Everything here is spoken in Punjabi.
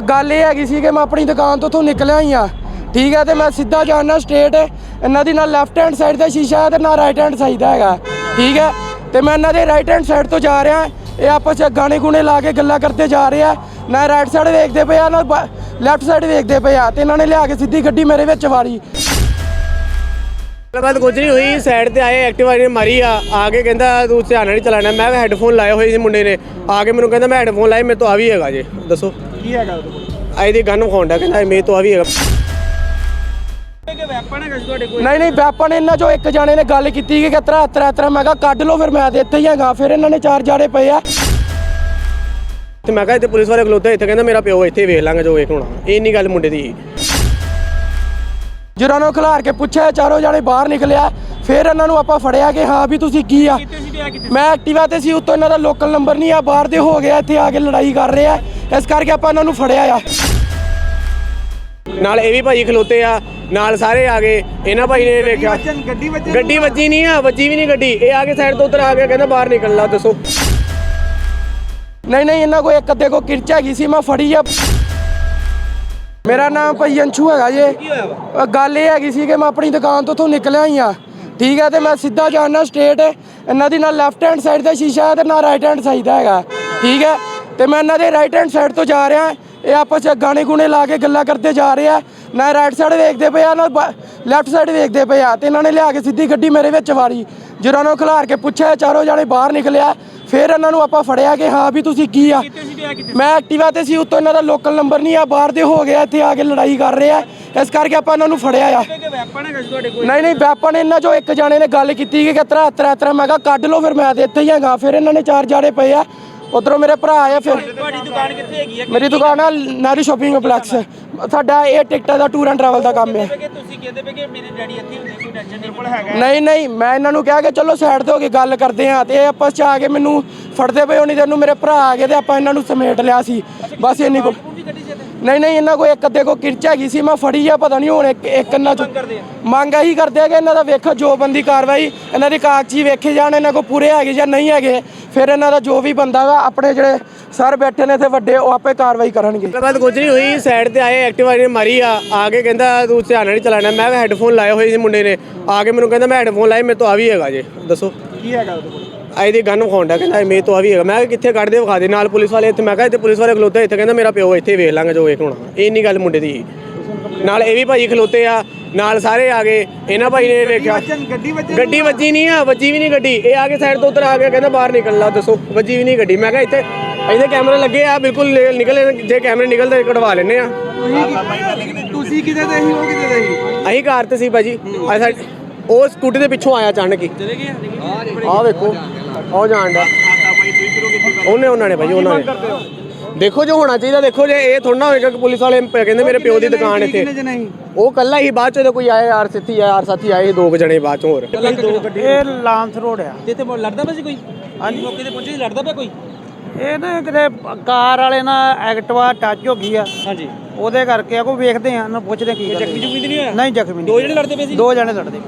ਗੱਲ ਇਹ ਹੈਗੀ ਸੀ ਕਿ ਮੈਂ ਆਪਣੀ ਦੁਕਾਨ ਤੋਂ ਉੱਥੋਂ ਨਿਕਲਿਆ ਹੀ ਆ। ਠੀਕ ਹੈ ਤੇ ਮੈਂ ਸਿੱਧਾ ਜਾਣਾ ਸਟੇਟ ਇਹਨਾਂ ਦੀ ਨਾਲ ਲੈਫਟ ਹੈਂਡ ਸਾਈਡ ਦਾ ਸ਼ੀਸ਼ਾ ਹੈ ਤੇ ਨਾਲ ਰਾਈਟ ਹੈਂਡ ਸਾਈਡ ਦਾ ਹੈਗਾ। ਠੀਕ ਹੈ ਤੇ ਮੈਂ ਇਹਨਾਂ ਦੇ ਰਾਈਟ ਹੈਂਡ ਸਾਈਡ ਤੋਂ ਜਾ ਰਿਹਾ, ਇਹ ਆਪਸ ਵਿੱਚ ਗਾਣੇ ਗੁਣੇ ਲਾ ਕੇ ਗੱਲਾਂ ਕਰਦੇ ਜਾ ਰਹੇ ਆ। ਨਾ ਰਾਈਟ ਸਾਈਡ ਵੇਖਦੇ ਪਏ ਆ, ਨਾ ਲੈਫਟ ਸਾਈਡ ਵੇਖਦੇ ਪਏ ਆ, ਤੇ ਇਹਨਾਂ ਨੇ ਲਿਆ ਕੇ ਸਿੱਧੀ ਗੱਡੀ ਮੇਰੇ ਵਿੱਚ ਵਾਰੀ। ਗੱਲਬਾਤ ਕੁਝ ਨਹੀਂ ਹੋਈ ਸਾਈਡ ਤੇ ਆਏ ਐਕਟਿਵਾ ਨੇ ਮਾਰੀ ਆ ਆ ਕੇ ਕਹਿੰਦਾ ਤੂੰ ਧਿਆਨ ਨਾਲ ਚਲਾਣਾ ਮੈਂ ਕਿਹਾ ਹੈੱਡਫੋਨ ਲਾਏ ਹੋਏ ਸੀ ਮੁੰਡੇ ਨੇ। ਆ ਕੇ ਮੈਨੂੰ ਕਹਿੰਦਾ ਮੈਂ ਹੈੱਡਫੋਨ ਲਾਏ, ਮੇਰੇ ਤੋਂ ਆ ਵੀ ਹੈਗਾ ਜੇ। ਦੱਸੋ। ਕੀ ਹੈਗਾ ਉਹਦੇ ਕੋਲ? ਆਈ ਦੀ ਗਨ ਵਿਖਾਉਂਦਾ ਕਹਿੰਦਾ ਮੇਰੇ ਤੋਂ ਆ ਵੀ ਹੈਗਾ। ਕਿ ਵੈਪਨ ਹੈਗਾ ਤੁਹਾਡੇ ਕੋਲ? ਨਹੀਂ ਨਹੀਂ ਵੈਪਨ ਇਹਨਾਂ ਚੋਂ ਇੱਕ ਜਾਣੇ ਨੇ ਗੱਲ ਕੀਤੀ ਕਿ ਕਿਤਰਾ ਅਤਰਾ ਅਤਰਾ ਮੈਂ ਕਿਹਾ ਕੱਢ ਲਓ ਫਿਰ ਮੈਂ ਤੇ ਇੱਥੇ ਹੀ ਹੈਗਾ। ਫਿਰ ਇਹਨਾਂ ਨੇ ਚਾਰ ਜਾੜੇ ਪਏ ਆ। ਤੇ ਮੈਂ ਕਿਹਾ ਇੱਥੇ ਪੁਲਿਸ ਵਾਲੇ ਖਲੋਤੇ ਇੱਥੇ ਕਹਿੰਦਾ ਮੇਰਾ ਪਿਓ ਇੱਥੇ ਵੇਖ ਲਾਂਗਾ ਜੋ ਵੇਖ ਹੋਣਾ। ਇਹ ਨਹੀਂ ਗੱਲ ਮੁੰਡੇ ਦੀ। ਜਦੋਂ ਨੂੰ ਖਿਲਾਰ ਕੇ ਪੁੱਛਿਆ ਚਾਰੋਂ ਜਾਣੇ ਬਾਹਰ ਨਿਕਲਿਆ। ਫਿਰ ਇਹਨਾਂ ਨੂੰ ਆਪਾਂ ਫੜਿਆ ਕਿ ਹਾਂ ਵੀ ਤੁਸੀਂ ਕੀ ਆ? ਮੈਂ ਐਕਟਿਵਾ ਤੇ ਸੀ ਉੱਤੋਂ ਇਹਨਾਂ ਦਾ ਲੋਕਲ ਨੰਬਰ ਨਹੀਂ ਆ ਬਾਹਰ ਦੇ ਹੋ ਗਿਆ ਇੱਥੇ ਆ ਕੇ ਲੜਾਈ ਕਰ ਰਹੇ। ਆ ਇਸ ਕਰਕੇ ਆਪਾਂ ਇਹਨਾਂ ਨੂੰ ਫੜਿਆ ਆ। ਨਾਲ ਇਹ ਵੀ ਭਾਈ ਖਲੋਤੇ ਆ ਨਾਲ ਸਾਰੇ ਆ ਗਏ। ਇਹਨਾਂ ਭਾਈ ਨੇ ਵੇਖਿਆ। ਗੱਡੀ ਵੱਜੀ ਨਹੀਂ ਆ ਵੱਜੀ ਵੀ ਨਹੀਂ ਗੱਡੀ। ਇਹ ਆ ਕੇ ਸਾਈਡ ਤੋਂ ਉਤਰ ਆ ਗਿਆ ਕਹਿੰਦਾ ਬਾਹਰ ਨਿਕਲ ਲਾ ਦੱਸੋ। ਨਹੀਂ ਨਹੀਂ ਇਹਨਾਂ ਕੋ ਇੱਕ ਅੱਧੇ ਕੋ ਕਿਰਚ ਹੈਗੀ ਸੀ ਮੈਂ ਫੜੀ ਆ। ਮੇਰਾ ਨਾਮ ਭਾਈ ਅੰਸ਼ੂ ਹੈਗਾ ਜੇ। ਕੀ ਹੋਇਆ ਵਾ? ਅ, ਗੱਲ ਇਹ ਹੈਗੀ ਸੀ ਕਿ ਮੈਂ ਆਪਣੀ ਦੁਕਾਨ ਤੋਂ ਉੱਥੋਂ ਨਿਕਲਿਆ ਹੀ ਆ। ਠੀਕ ਹੈ ਤੇ ਮੈਂ ਸਿੱਧਾ ਜਾਣਾ ਸਟੇਟ ਇਹਨਾਂ ਦੀ ਨਾਲ ਲੈਫਟ ਹੈਂਡ ਸਾਈਡ ਦਾ ਸ਼ੀਸ਼ਾ ਤੇ ਨਾਲ ਰਾਈਟ ਹੈਂਡ ਸਾਈਡ ਦਾ ਹੈਗਾ। ਠੀਕ ਹੈ? ਤੇ ਮੈਂ ਇਹਨਾਂ ਦੇ ਰਾਈਟ ਹੈਂਡ ਸਾਈਡ ਤੋਂ ਜਾ ਰਿਹਾ ਇਹ ਆਪਸ ਵਿੱਚ ਗਾਣੇ ਗੁਣੇ ਲਾ ਕੇ ਗੱਲਾਂ ਕਰਦੇ ਜਾ ਰਹੇ ਆ। ਨਾ ਰਾਈਟ ਸਾਈਡ ਵੇਖਦੇ ਪਏ ਆ ਨਾ ਲੈਫਟ ਸਾਈਡ ਵੇਖਦੇ ਪਏ ਆ। ਤੇ ਇਹਨਾਂ ਨੇ ਲਿਆ ਕੇ ਸਿੱਧੀ ਗੱਡੀ ਮੇਰੇ ਵਿੱਚ ਵਾਰੀ। ਜਦੋਂ ਨੂੰ ਖਿਲਾਰ ਕੇ ਪੁੱਛਿਆ ਚਾਰੋਂ ਜਾਣੇ ਬਾਹਰ ਨਿਕਲਿਆ। ਫਿਰ ਇਹਨਾਂ ਨੂੰ ਆਪਾਂ ਫੜਿਆ ਕਿ ਹਾਂ ਵੀ ਤੁਸੀਂ ਕੀ ਆ? ਮੈਂ ਐਕਟਿਵਾ ਤੇ ਸੀ ਉੱਤੋਂ ਇਹਨਾਂ ਦਾ ਲੋਕਲ ਨੰਬਰ ਨਹੀਂ ਆ। ਬਾਹਰ ਦੇ ਹੋ ਗਿਆ ਇੱਥੇ ਆ ਕੇ ਲੜਾਈ ਕਰ ਰਹੇ ਆ। ਇਸ ਕਰਕੇ ਆਪਾਂ ਇਹਨਾਂ ਨੂੰ ਫੜਿਆ ਆ। ਨਹੀਂ ਨਹੀਂ ਵੈਪਨ ਇਹਨਾਂ ਚੋਂ ਇੱਕ ਜਾਣੇ ਨੇ ਗੱਲ ਕੀਤੀ ਕਿ ਕਿਤਰਾ ਅਤਰਾ ਅਤਰਾ ਮੈਂ ਕਿਹਾ ਕੱਢ ਲਓ ਫਿਰ ਮੈਂ ਤੇ ਇੱਥੇ ਹੀ ਹੈਗਾ। ਫਿਰ ਇਹਨਾਂ ਨੇ ਚਾਰ ਜਾੜੇ ਪਏ ਆ। ਉਧਰੋਂ ਮੇਰੇ ਭਰਾ ਆਏ ਫਿਰ। ਤੁਹਾਡੀ ਦੁਕਾਨ ਕਿੱਥੇ ਹੈਗੀ ਆ? ਮੇਰੀ ਦੁਕਾਨ ਆ ਨਾਰੀ ਸ਼ਾਪਿੰਗ ਕੰਪਲੈਕਸ। ਸਾਡਾ ਇਹ ਟਿਕਟਾਂ ਦਾ ਟੂਰ ਐਂਡ ਟਰੈਵਲ ਦਾ ਕੰਮ ਹੈ। ਕਿ ਤੁਸੀਂ ਕਹਿੰਦੇ ਪਏ ਕਿ ਮੇਰੇ ਡੈਡੀ ਇੱਥੇ ਹੁੰਦੇ ਕੋਈ ਟੈਨਸ਼ਨ ਨਹੀਂ ਕੋਲ ਹੈਗਾ। ਨਹੀਂ ਨਹੀਂ ਮੈਂ ਇਹਨਾਂ ਨੂੰ ਕਿਹਾ ਕਿ ਚਲੋ ਸਾਈਡ ਤੇ ਹੋ ਕੇ ਗੱਲ ਕਰਦੇ ਆ ਤੇ ਇਹ ਆਪਸ ਚ ਆ ਕੇ ਮੈਨੂੰ ਫੜਦੇ ਪਏ ਹੋਣੀ ਤੈਨੂੰ ਮੇਰੇ ਭਰਾ ਆ ਗਏ ਤੇ ਆਪਾਂ ਇਹਨਾਂ ਨੂੰ ਸਮੇਟ ਲਿਆ ਸੀ। ਬਸ ਇੰਨੀ ਕੋ ਨਹੀਂ ਨਹੀਂ ਇਹਨਾਂ ਕੋ ਇੱਕ ਅੱਧੇ ਕੋ ਕਿਰਚ ਹੈਗੀ ਸੀ ਮੈਂ ਫੜੀ ਆ ਪਤਾ ਨਹੀਂ ਹੁਣ ਇੱਕ ਇੱਕ ਇਹਨਾਂ ਚ? ਮੰਗ ਇਹੀ ਕਰਦੇ ਆ ਕਿ ਇਹਨਾਂ ਦਾ ਵੇਖੋ ਜੋ ਬੰਦੀ ਕਾਰਵਾਈ ਇਹਨਾਂ ਦੀ ਕਾਗਜ਼ੀ ਵੇਖੇ ਜਾਣ ਇਹਨਾਂ ਕੋ ਪੂਰੇ ਹੈਗੇ ਜਾਂ ਨਹੀਂ ਹੈਗੇ। ਫਿਰ ਇਹਨਾਂ ਦਾ ਜੋ ਵੀ ਬੰਦਾ ਵਾ ਆਪਣੇ ਜਿਹੜੇ ਸਰ ਬੈਠੇ ਨੇ ਇੱਥੇ ਵੱਡੇ ਉਹ ਆਪੇ ਕਾਰਵਾਈ ਕਰਨਗੇ। ਗੱਲਬਾਤ ਕੁਝ ਨਹੀਂ ਹੋਈ ਸਾਈਡ ਤੇ ਆਏ ਐਕਟਿਵਾ ਨੇ ਮਾਰੀ ਆ ਆ ਕੇ ਕਹਿੰਦਾ ਤੂੰ ਧਿਆਨ ਨਹੀਂ ਚਲਾਣਾ ਮੈਂ ਹੈੱਡਫੋਨ ਲਾਏ ਹੋਏ ਸੀ ਮੁੰਡੇ ਨੇ। ਆ ਕੇ ਮੈਨੂੰ ਕਹਿੰਦਾ ਮੈਂ ਹੈੱਡਫੋਨ ਲਾਏ ਮੇਰੇ ਤੋਂ ਆ ਵੀ ਹੈਗਾ ਜੇ ਦੱਸੋ। ਕੀ ਹੈਗਾ ਉਹਦੇ ਕੋਲ? ਆਈ ਦੀ ਗਨ ਵਿਖਾਉਂਦਾ ਕਹਿੰਦਾ ਮੇਰੇ ਤੋਂ ਆ ਵੀ ਹੈਗਾ। ਮੈਂ ਕਿੱਥੇ ਕੱਢਦੇ ਵਿਖਾ ਦੇ। ਨਾਲ ਪੁਲਿਸ ਵਾਲੇ ਇੱਥੇ ਮੈਂ ਕਿਹਾ ਇੱਥੇ ਪੁਲਿਸ ਵਾਲੇ ਖਲੋਤੇ ਇੱਥੇ ਕਹਿੰਦਾ ਮੇਰਾ ਪਿਓ ਇੱਥੇ ਵੇਖ ਲਾਂਗਾ ਜੋ ਵੇਖ ਹੋਣਾ ਇਹ ਨਹੀਂ ਗੱਲ ਮੁੰਡੇ ਦੀ ਨਾਲ ਇਹ ਵੀ ਭਾਈ ਖਲੋਤੇ ਆ ਨਾਲ ਸਾਰੇ ਆ ਗਏ। ਇਹਨਾਂ ਭਾਈ ਨੇ ਵੇਖਿਆ। ਵੱਜਣ ਗੱਡੀ ਵੱਜੀ ਨਹੀਂ ਆ ਵੱਜੀ ਵੀ ਨਹੀਂ ਗੱਡੀ। ਇਹ ਆ ਕੇ ਸਾਈਡ ਤੋਂ ਉਤਰ ਆ ਗਿਆ ਕਹਿੰਦਾ ਬਾਹਰ ਨਿਕਲ ਲਾ ਦੱਸੋ ਵੱਜੀ ਵੀ ਨਹੀਂ ਗੱਡੀ। ਮੈਂ ਕਿਹਾ ਇੱਥੇ ਇਹਦੇ ਕੈਮਰੇ ਲੱਗੇ ਆ ਬਿਲਕੁਲ ਨਿਕਲੇ ਜੇ ਕੈਮਰੇ ਨਿਕਲਦੇ ਕਢਵਾ ਲੈਣੇ ਆ। ਤੁਸੀਂ ਕਿਤੇ ਦੇ ਸੀ ਉਹ ਕਿਤੇ ਦੇ ਸੀ? ਅਸੀਂ ਘਰ ਤੇ ਸੀ ਭਾਜੀ। ਆ ਉਹ ਸਕੂਟੀ ਦੇ ਪਿੱਛੋਂ ਆਇਆ ਅਚਾਨਕ ਹੀ ਚਲੇ ਗਏ ਆਹ ਵੇਖੋ ਆਹ ਜਾਣ ਦਾ ਉਹਨੇ ਉਹਨਾਂ ਨੇ ਭਾਜੀ ਉਹਨਾਂ ਨੇ। ਦੇਖੋ ਜੋ ਹੋਣਾ ਚਾਹੀਦਾ ਦੇਖੋ ਜੇ ਇਹ ਥੋੜਾ ਹੋਏਗਾ ਕਿ ਪੁਲਿਸ ਵਾਲੇ ਕਹਿੰਦੇ ਮੇਰੇ ਪਿਓ ਦੀ ਦੁਕਾਨ ਇੱਥੇ। ਉਹ ਕੱਲਾ ਹੀ ਬਾਅਦ ਚ ਜਦੋਂ ਕੋਈ ਆਇਆ ਯਾਰ ਸਿੱਧੀ ਯਾਰ ਸਾਥੀ ਆਏ ਦੋ ਕੁ ਜਣੇ ਬਾਅਦ ਚੋਂ ਹੋਰ। ਦੋ ਗੱਡੀ ਇਹ ਲਾਂਸ ਰੋਡ ਆ। ਤੇ ਲੜਦਾ ਪਿਆ ਸੀ ਕੋਈ? ਹਾਂਜੀ। ਮੌਕੇ ਤੇ ਪਹੁੰਚੇ ਸੀ ਲੜਦਾ ਪਿਆ ਕੋਈ? ਇਹ ਨਾ ਕਿਤੇ ਕਾਰ ਵਾਲੇ ਨਾਲ ਐਕਟਿਵਾ ਟੱਚ ਹੋ ਗਈ ਆ। ਹਾਂਜੀ। ਉਹਦੇ ਕਰਕੇ ਆ ਕੋਈ ਵੇਖਦੇ ਆ ਨਾ ਪੁੱਛਦੇ ਕੀ ਜ਼ਖਮੀ ਜੁਖਮੀ ਨਹੀਂ ਹੋਇਆ? ਨਹੀਂ ਜ਼ਖਮੀ ਨਹੀਂ। ਦੋ ਜਣੇ ਲੜਦੇ ਪਏ ਸੀ? ਦੋ ਜਣੇ ਲੜਦੇ ਪਏ।